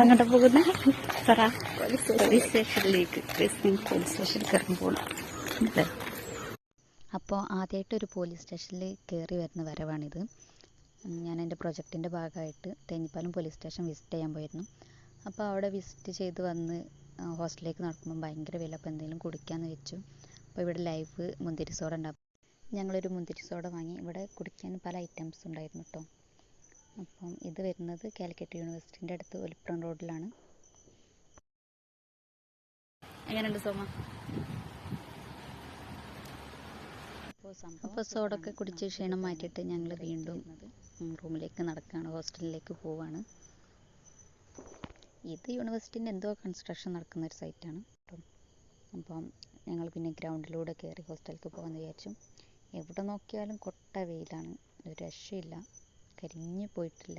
നമ്മളങ്ങോട്ട് പോകുന്ന? പോലീസ് സ്റ്റേഷനിലേക്ക് അപ്പോൾ ആദ്യമായിട്ട് ഒരു പോലീസ് സ്റ്റേഷനിൽ കയറി വരുന്ന വരവാണിത്. ഞാൻ എന്റെ പ്രൊജക്റ്റിന്റെ ഭാഗമായിട്ട് തേഞ്ഞിപ്പാലം പോലീസ് സ്റ്റേഷൻ വിസിറ്റ് ചെയ്യാൻ പോയിരുന്നു. അപ്പോൾ അവിടെ വിസിറ്റ് ചെയ്ത് വന്ന് ഹോസ്റ്റലിലേക്ക് നടക്കുമ്പോൾ ഭയങ്കര വില. അപ്പോൾ എന്തെങ്കിലും കുടിക്കാമെന്ന് വെച്ചു. അപ്പോൾ ഇവിടെ ലൈവ് മുന്തിരി സോഡ ഉണ്ടാകും ഞങ്ങളൊരു മുന്തിരി സോഡ വാങ്ങി. ഇവിടെ കുടിക്കാൻ പല ഐറ്റംസ് ഉണ്ടായിരുന്നു കേട്ടോ അപ്പം ഇത് വരുന്നത് കാലിക്കറ്റ് യൂണിവേഴ്സിറ്റിന്റെ അടുത്ത് ഒലിപ്രം റോഡിലാണ്. എങ്ങനെയുണ്ട് സോമ? അപ്പോൾ സോഡ ഒക്കെ കുടിച്ച് ക്ഷീണം മാറ്റിയിട്ട് ഞങ്ങൾ വീണ്ടും റൂമിലേക്ക് നടക്കുകയാണ്. ഹോസ്റ്റലിലേക്ക് പോവാണ്. ഇത് യൂണിവേഴ്സിറ്റിന്റെ എന്തോ കൺസ്ട്രക്ഷൻ നടക്കുന്ന ഒരു സൈറ്റാണ്. കേട്ടോ അപ്പം ഞങ്ങൾ പിന്നെ ഗ്രൗണ്ടിലൂടെ കയറി ഹോസ്റ്റലിലേക്ക് പോകാമെന്ന് വിചാരിച്ചു. എവിടെ നോക്കിയാലും കൊട്ട വെയിലാണ്. ഒരു രക്ഷയില്ല. കരിഞ്ഞു പോയിട്ടില്ല